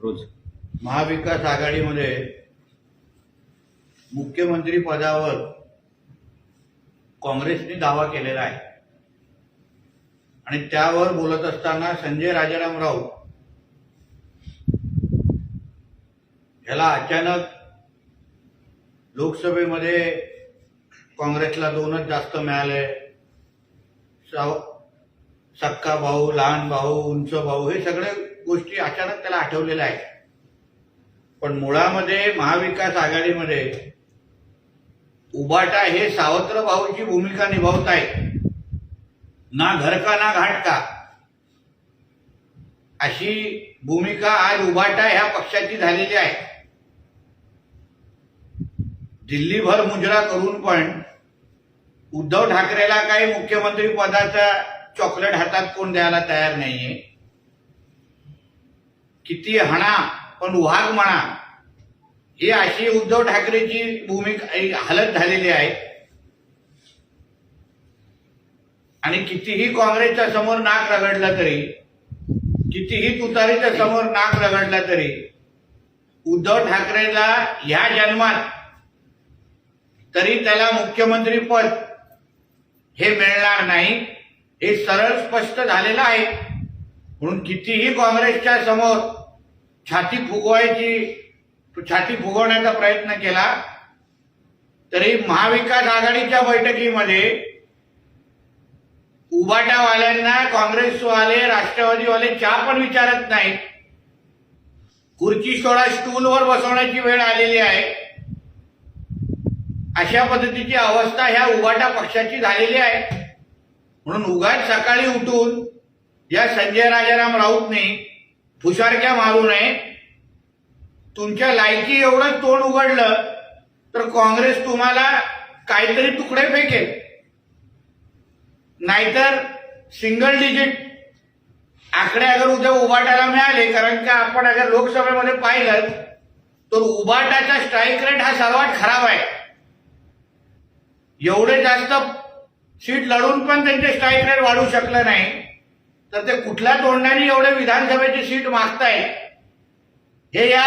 रोज. महाविकास आघाडीमध्ये मुख्यमंत्री पदावर काँग्रेसने दावा केलेला आहे. आणि त्यावर बोलत असताना संजय राजाराम राऊत याला अचानक लोकसभेमध्ये काँग्रेसला दोनच जास्त मिळाले. साव- सक्का भाऊ लहान भाऊ उंच भाऊ हे सगळे गोष्टी अचानक त्याला आठवलेल्या आहेत. पण मुळामध्ये महाविकास आघाडीमध्ये उबाटा हे सावत्र भाऊची भूमिका निभावत आहेत. ना घर का ना घाट का अशी भूमिका आज उबाटा ह्या पक्षाची झालेली आहे. दिल्लीभर मुजरा करून पण उद्धव ठाकरेला काही मुख्यमंत्री पदाचा चॉकलेट हातात कोण द्यायला तयार नाहीये? किती हणा पण उहाग म्हणा. ही अशी उद्धव ठाकरेची भूमिका हालत झालेली आहे. आणि कितीही काँग्रेसच्या समोर नाक रगडलं तरी कितीही तुतारीच्या समोर नाक रगडलं तरी उद्धव ठाकरेला ह्या जन्मात तरी त्याला मुख्यमंत्री पद हे मिळणार नाही हे सरळ स्पष्ट झालेलं आहे. म्हणून कितीही काँग्रेसच्या समोर छाती फुगवायची छाती फुगवण्याचा प्रयत्न केला तरी महाविकास आघाडीच्या बैठकीमध्ये उबाटावाल्यांना काँग्रेसवाले राष्ट्रवादीवाले चहा पण विचारत नाहीत. खुर्ची सोडा स्टूलवर बसवण्याची वेळ आलेली आहे. अशा पद्धतीची अवस्था ह्या उबाटा पक्षाची झालेली आहे. म्हणून उगाट सकाळी उठून या संजय राजाराम राऊतने फुशारक्या मारू नये. तुमच्या लायकी एवढंच तोंड उघडलं तर काँग्रेस तुम्हाला काहीतरी तुकडे फेकेल. नाहीतर सिंगल डिजिट आकडे अगर उद्या उबाटाला मिळाले कारण का आपण अगर लोकसभेमध्ये पाहिलं तर उबाटाचा स्ट्राईक रेट हा सर्वात खराब आहे. एवढे जास्त सीट लढून पण त्यांचे स्ट्राईक रेट वाढू शकलं नाही. तर ते कुठल्या तोंडाने एवढे विधानसभेची सीट मागताय हे या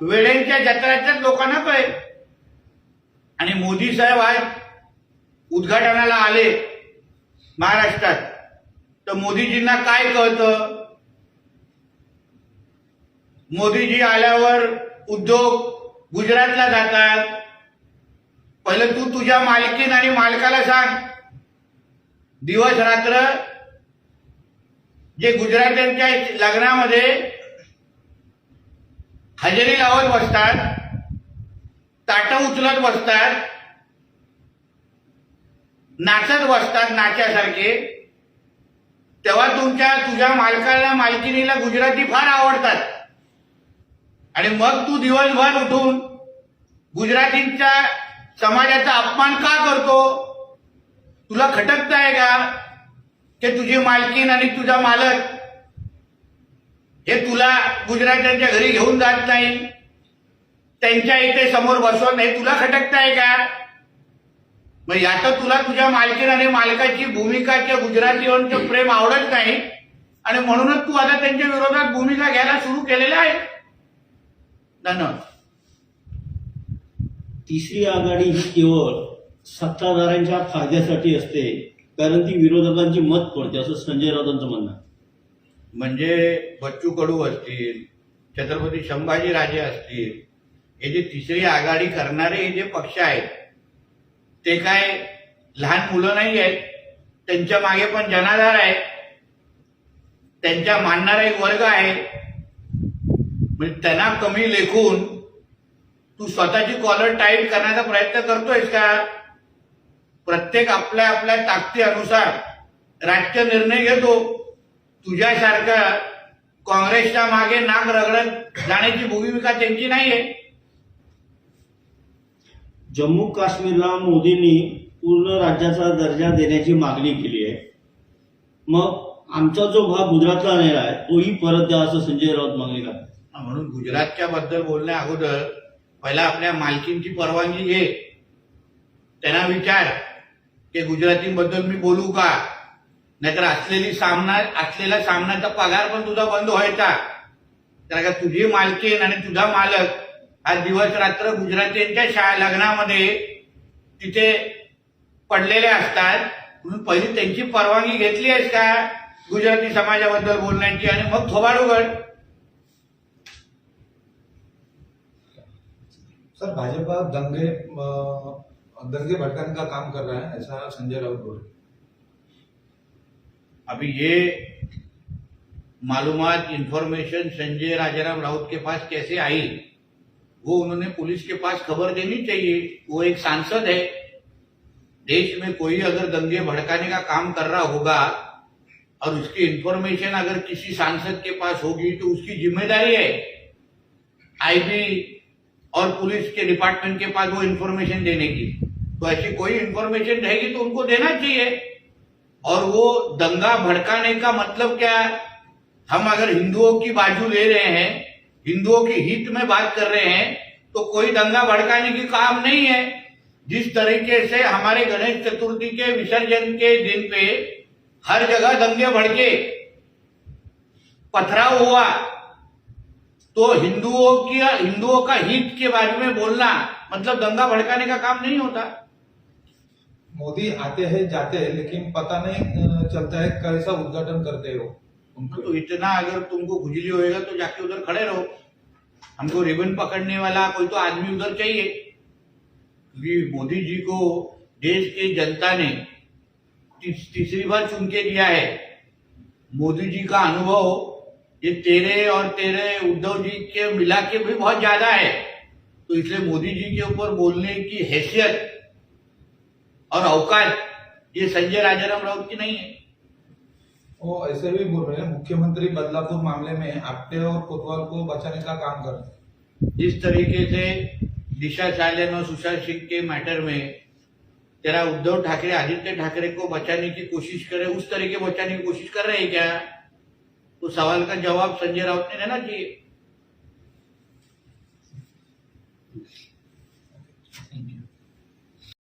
वेळेंच्या जत्राच्याच लोकांना कळेल. आणि मोदी साहेब आज उद्घाटनाला आले महाराष्ट्रात. तर मोदीजींना काय कळतं? मोदीजी आल्यावर उद्योग गुजरातला जातात. पहिलं तू तुझ्या मालकीन आणि मालकाला सांग. दिवस रात्र जे गुजरात्यांच्या लग्नामध्ये हजेरी लावत बसतात ताटं उचलत बसतात नाचत बसतात नाच्यासारखे तेव्हा तुमच्या तुझ्या मालकाला मालकिनीला गुजराती फार आवडतात. आणि मग तू दिवसभर उठून गुजरातींच्या समाजाचा अपमान का करतो? तुला खटकत आहे का? की तुझी मालकीन आणि तुझा मालक. हे तुला गुजरात्यांच्या घरी घेऊन जात नाही. त्यांच्या इथे समोर बसवत नाही तुला खटकत आहे का? मग यात तुला तुझ्या मालकीन आणि मालकाची भूमिका किंवा गुजरातीवांचं प्रेम आवडत नाही. आणि म्हणूनच तू आता त्यांच्या विरोधात भूमिका घ्यायला सुरू केलेल्या आहे. धन्यवाद. तिसरी आघाडी ही केवळ सत्ताधाऱ्यांच्या फायद्यासाठी असते कारण ती विरोधकांची मत पडते असं संजय राऊतांचं म्हणणं म्हणजे बच्चू कडू असतील छत्रपती संभाजी राजे असतील हे जे तिसरी आघाडी करणारे हे जे पक्ष आहेत ते काय लहान मुलं नाही आहेत त्यांच्या मागे पण जनाधार आहे त्यांच्या मानणारा एक वर्ग आहे. म्हणजे त्यांना कमी लेखून तू स्वतःची कॉलर टाईट करण्याचा प्रयत्न करतोयस का? प्रत्येक आपल्या आपल्या ताकदीनुसार राजकीय निर्णय घेतो. तुझ्यासारखा काँग्रेसच्या मागे नाक रगडत जाण्याची भूमिका त्यांची नाहीये. जम्मू काश्मीरला मोदींनी पूर्ण राज्याचा दर्जा देण्याची मागणी केली आहे. मग आमचा जो भाग गुजरातला नेला आहे तोही परत द्या असं संजय राऊत मागणी करतात म्हणून गुजरातच्या बद्दल बोलण्या अगोदर पहिला आपल्या मालकींची परवानगी घे. त्यांना विचार की गुजरातींबद्दल मी बोलू का? नाहीतर असलेली सामना असलेला सामन्याचा पगार पण तुझा बंद व्हायचा. कारण का तुझी मालकीन आणि तुझा मालक हा दिवस रात्र गुजरातींच्या शा लग्नामध्ये तिथे पडलेले असतात. म्हणून पहिली त्यांची परवानगी घेतली आहेस का? गुजराती समाजाबद्दल बोलण्याची आणि मग थोबाड सर, भाजपा दंगे दंगे भड़काने का काम कर रहा है, ऐसा संजय राउत बोल अभी ये मालूम इंफॉर्मेशन संजय राजाराम राउत के पास कैसे आई? वो उन्होंने पुलिस के पास खबर देनी चाहिए। वो एक सांसद है। देश में कोई अगर दंगे भड़काने का काम कर रहा होगा और उसकी इंफॉर्मेशन अगर किसी सांसद के पास होगी तो उसकी ज़िम्मेदारी है। आईबी और पुलिस के डिपार्टमेंट के पास वो इंफॉर्मेशन देने की। तो ऐसी कोई इंफॉर्मेशन रहेगी तो उनको देना चाहिए। और वो दंगा भड़काने का मतलब क्या है? हम अगर हिंदुओं की बाजू ले रहे हैं, हिंदुओं के हित में बात कर रहे हैं तो कोई दंगा भड़काने की काम नहीं है। जिस तरीके से हमारे गणेश चतुर्थी के विसर्जन के दिन पे हर जगह दंगे भड़के, पथराव हुआ तो हिंदुओं की हिंदुओं का हित के बारे में बोलना मतलब दंगा भड़काने का काम नहीं होता। मोदी आते हैं जाते हैं लेकिन पता नहीं चलता है कैसा उद्घाटन करते हो उनके तो इतना अगर तुमको खुजली होएगा तो जाके उधर खड़े रहो। हमको रिबन पकड़ने वाला कोई तो आदमी उधर चाहिए। क्योंकि मोदी जी को देश की जनता ने तीसरी बार चुन के दिया है। मोदी जी का अनुभव ये तेरे और तेरे उद्धव जी के मिला के भी बहुत ज़्यादा है। तो इसलिए मोदी जी के ऊपर बोलने की हैसियत और अवकाश ये संजय राजाराम राउत की नहीं है। वो ऐसे भी बोल रहे हैं मुख्यमंत्री बदलापुर मामले में आपटे और कोतवाल को बचाने का काम कर रहे जिस तरीके से दिशा सालन और सुशांत सिंह के मैटर में तेरा उद्धव ठाकरे आदित्य ठाकरे को बचाने की कोशिश करे उस तरीके बचाने की कोशिश कर रहे हैं क्या? तो सवाल का जवाब संजय राउत ने देना चाहिए।